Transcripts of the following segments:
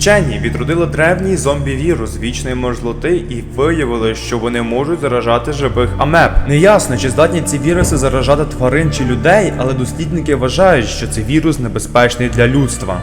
Вчені відродили древній зомбі-вірус вічної мерзлоти і виявили, що вони можуть заражати живих амеб. Неясно, чи здатні ці віруси заражати тварин чи людей, але дослідники вважають, що цей вірус небезпечний для людства.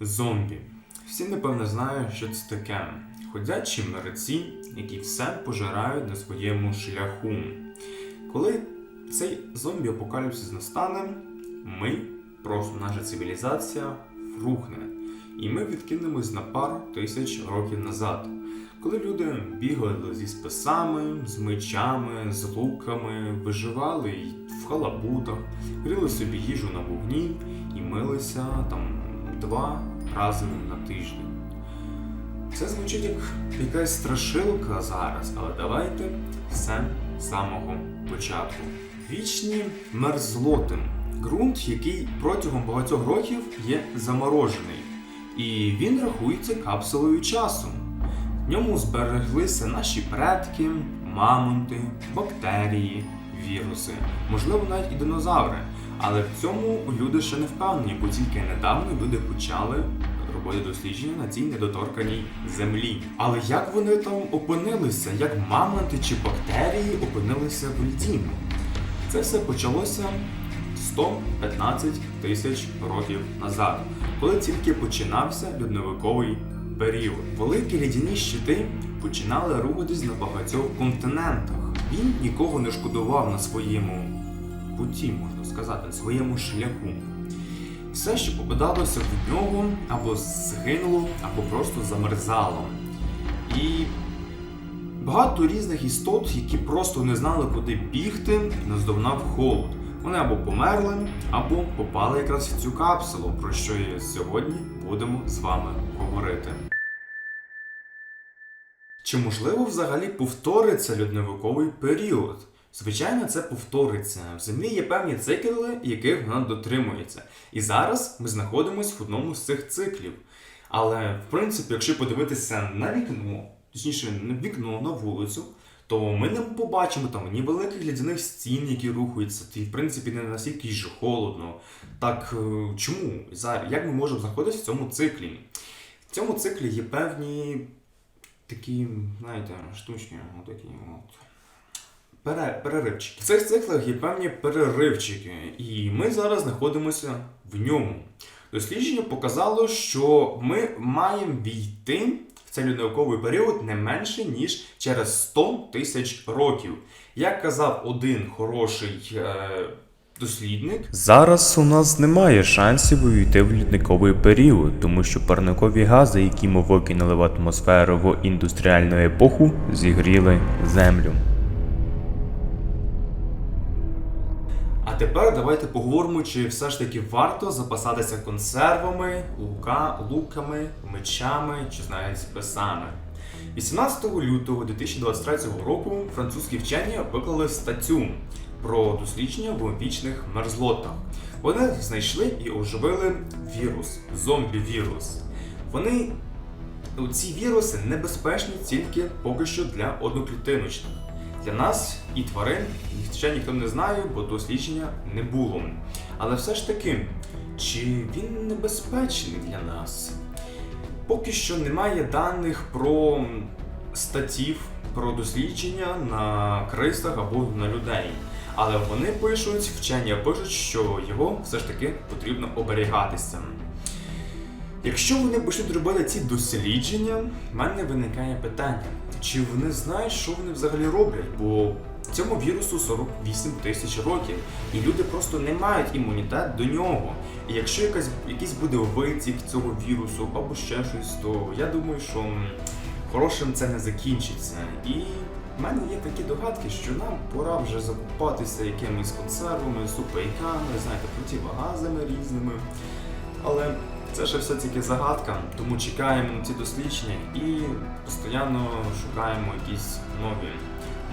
Зомбі. Всі напевно знають, що це таке. Ходячі мерці, які все пожирають на своєму шляху. Коли цей зомбі-апокаліпсис настане, ми, просто наша цивілізація, рухне. І ми відкинемось на пару тисяч років назад, коли люди бігали зі списами, з мечами, з луками, виживали в халабутах, гріли собі їжу на вогні і милися там два рази на тиждень. Це звучить як якась страшилка зараз, але давайте все з самого початку. Вічні мерзлоти. Ґрунт, який протягом багатьох років є заморожений, і він рахується капсулою часу. В ньому збереглися наші предки, мамонти, бактерії, віруси, можливо, навіть і динозаври. Але в цьому люди ще не впевнені, бо тільки недавно люди почали робити дослідження на цій недоторканій землі. Але як вони там опинилися, як мамонти чи бактерії опинилися в льді? Це все почалося 115 тисяч років назад, коли тільки починався льодовиковий період. Великі лідяні щити починали рухатись на багатьох континентах. Він нікого не шкодував на своєму путі, можна сказати, на своєму шляху. Все, що попадалося в нього, або згинуло, або просто замерзало. І багато різних істот, які просто не знали, куди бігти, наздогнав холод. Вони або померли, або попали якраз в цю капсулу, про що і сьогодні будемо з вами говорити. Чи можливо взагалі повториться льодовиковий період? Звичайно, це повториться. В землі є певні цикли, яких вона дотримується. І зараз ми знаходимося в одному з цих циклів. Але, в принципі, якщо подивитися на вікно, точніше, на вікно на вулицю, то ми не побачимо там ні великих лядяних стін, які рухаються, і в принципі не настільки ж холодно. Так е, чому? Як ми можемо знаходитися в цьому циклі? В цьому циклі є певні такі, знаєте, штучні, отакі от. Переривчики. В цих циклах є певні переривчики, і ми зараз знаходимося в ньому. Дослідження показало, що ми маємо війти цей період не менше, ніж через 100 тисяч років. Як казав один хороший е, дослідник, зараз у нас немає шансів увійти в лідниковий період, тому що парникові гази, які ми викинули в атмосферу в індустріальну епоху, зігріли землю. Тепер давайте поговоримо, чи все ж таки варто запасатися консервами, лука, луками, мечами чи навіть списами. 18 лютого 2023 року французькі вчені виклали статтю про дослідження в вічних мерзлотах. Вони знайшли і оживили вірус, зомбі-вірус. Вони ці віруси небезпечні тільки поки що для одноклітиночних. Для нас і тварин ще ніхто не знає, бо дослідження не було. Але все ж таки, чи він небезпечний для нас? Поки що немає даних про статів, про дослідження на крисах або на людей. Але вони пишуть, вчені пишуть, що його все ж таки потрібно оберігатися. Якщо вони почнуть робити ці дослідження, в мене виникає питання, чи вони знають, що вони взагалі роблять, бо цьому вірусу 48 тисяч років, і люди просто не мають імунітет до нього. І якщо якась, якийсь буде витік цього вірусу або ще щось, то я думаю, що хорошим це не закінчиться. І в мене є такі догадки, що нам пора вже закупатися якимись консервами, супейками, знаєте, противогазами різними. Але це ще все тільки загадка, тому чекаємо на ці дослідження і постійно шукаємо якісь нові,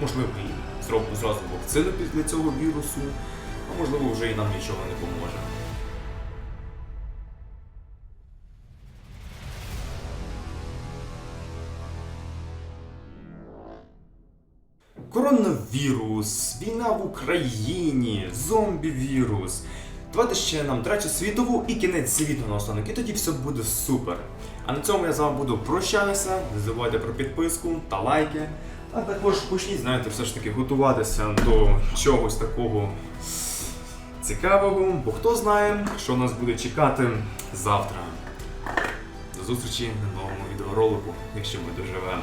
можливо, зробимо зразу вакцину для цього вірусу, а можливо вже і нам нічого не поможе. Коронавірус, війна в Україні, зомбі-вірус. Давайте ще нам третю світову і кінець світу наостанок, і тоді все буде супер. А на цьому я з вами буду прощатися. Не забувайте про підписку та лайки. А також почніть, знаєте, все ж таки готуватися до чогось такого цікавого, бо хто знає, що нас буде чекати завтра. До зустрічі на новому відеоролику, якщо ми доживемо.